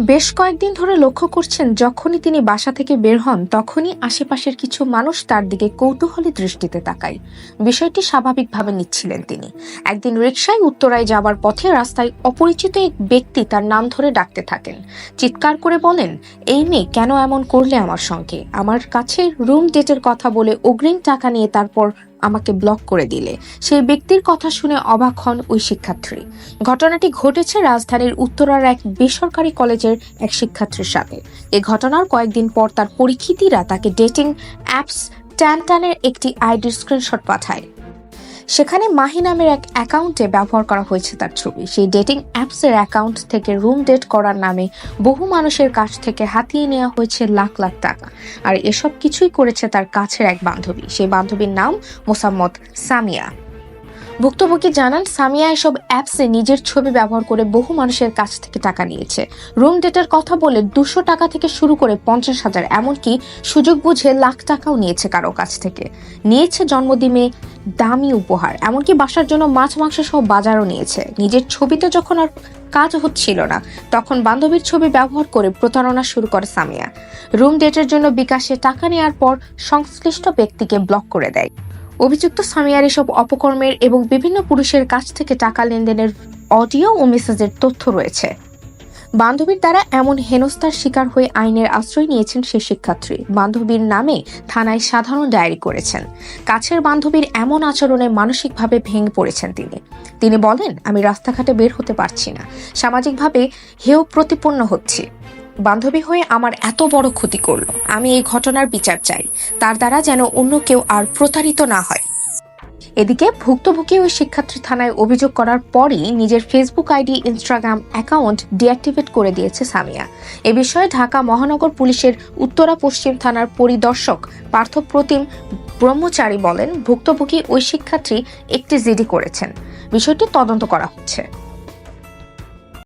বেশ কয়েকদিন ধরে লক্ষ্য করছেন, যখনই তিনি বাসা থেকে বের হন, তখনই আশেপাশের কিছু মানুষ তার দিকে কৌতূহলী দৃষ্টিতে তাকায়। বিষয়টি স্বাভাবিকভাবে নিচ্ছিলেন তিনি। একদিন রিকশায় উত্তরায় যাবার পথে রাস্তায় অপরিচিত এক ব্যক্তি তার নাম ধরে ডাকতে থাকেন। চিৎকার করে বলেন, এই মেয়ে কেন এমন করলে আমার সঙ্গে? আমার কাছে রুম ডেটের কথা বলে অগ্রিম টাকা নিয়ে তারপর আমাকে ব্লক করে দিলে। সেই ব্যক্তির কথা শুনে অবাক হন ওই শিক্ষার্থী। ঘটনাটি ঘটেছে রাজধানীর উত্তরার এক বেসরকারি কলেজের এক শিক্ষার্থীর সাথে। এ ঘটনার কয়েকদিন পর তার পরীক্ষিতীরা তাকে ডেটিং অ্যাপস ট্যানটানের একটি আইডির স্ক্রিনশট পাঠায়। সেখানে মাহি নামের এক অ্যাকাউন্টে ব্যবহার করা হয়েছে তার ছবি। সেই ডেটিং অ্যাপসের অ্যাকাউন্ট থেকে রুম ডেট করার নামে বহু মানুষের কাছ থেকে হাতিয়ে নেওয়া হয়েছে লাখ লাখ টাকা। আর এসব কিছুই করেছে তার কাছের এক বান্ধবী। সেই বান্ধবীর নাম মোসাম্মদ সামিয়া। ভুক্তভোগী জানান, সামিয়া এসব অ্যাপসে নিজের ছবি ব্যবহার করে বহু মানুষের কাছ থেকে টাকা নিয়েছে। রুম ডেটের কথা বলে দুশো টাকা থেকে শুরু করে পঞ্চাশ হাজার, এমনকি সুযোগ বুঝে লাখ টাকাও নিয়েছে কারও কাছ থেকে। নিয়েছে জন্মদিনে দামি উপহার, এমনকি বাসার জন্য মাছ মাংস সহ বাজারও নিয়েছে। নিজের ছবিতে যখন আর কাজ হচ্ছিল না, তখন বান্ধবীর ছবি ব্যবহার করে প্রতারণা শুরু করে সামিয়া। রুম ডেটের জন্য বিকাশে টাকা নেওয়ার পর সংশ্লিষ্ট ব্যক্তিকে ব্লক করে দেয়। অভিযুক্ত সামিয়ার এসব অপকর্মের এবং বিভিন্ন পুরুষের কাছ থেকে টাকা লেনদেনের অডিও ও মেসেজের তথ্য রয়েছে। বান্ধবীর দ্বারা এমন হেনস্থার শিকার হয়ে আইনের আশ্রয় নিয়েছেন সে শিক্ষার্থী। বান্ধবীর নামে থানায় সাধারণ ডায়েরি করেছেন। কাছের বান্ধবীর এমন আচরণে মানসিকভাবে ভেঙে পড়েছেন তিনি। তিনি বলেন, আমি রাস্তাঘাটে বের হতে পারছি না। সামাজিকভাবে হেয় প্রতিপন্ন হচ্ছি। বান্ধবী হয়ে আমার এত বড় ক্ষতি করল। আমি এই ঘটনার বিচার চাই। তার দ্বারা যেন অন্য কেউ আর প্রতারিত না হয়। এদিকে ভুক্তভোগী ওই শিক্ষার্থী থানায় অভিযোগ করার পরই নিজের Facebook ID, Instagram account deactivate করে দিয়েছে সামিয়া। এ বিষয়ে ঢাকা মহানগর পুলিশের উত্তরা পশ্চিম থানার পরিদর্শক পার্থপ্রতিম ব্রহ্মচারী বলেন, ভুক্তভোগী ওই শিক্ষার্থী একটি জিডি করেছেন। বিষয়টি তদন্ত করা হচ্ছে।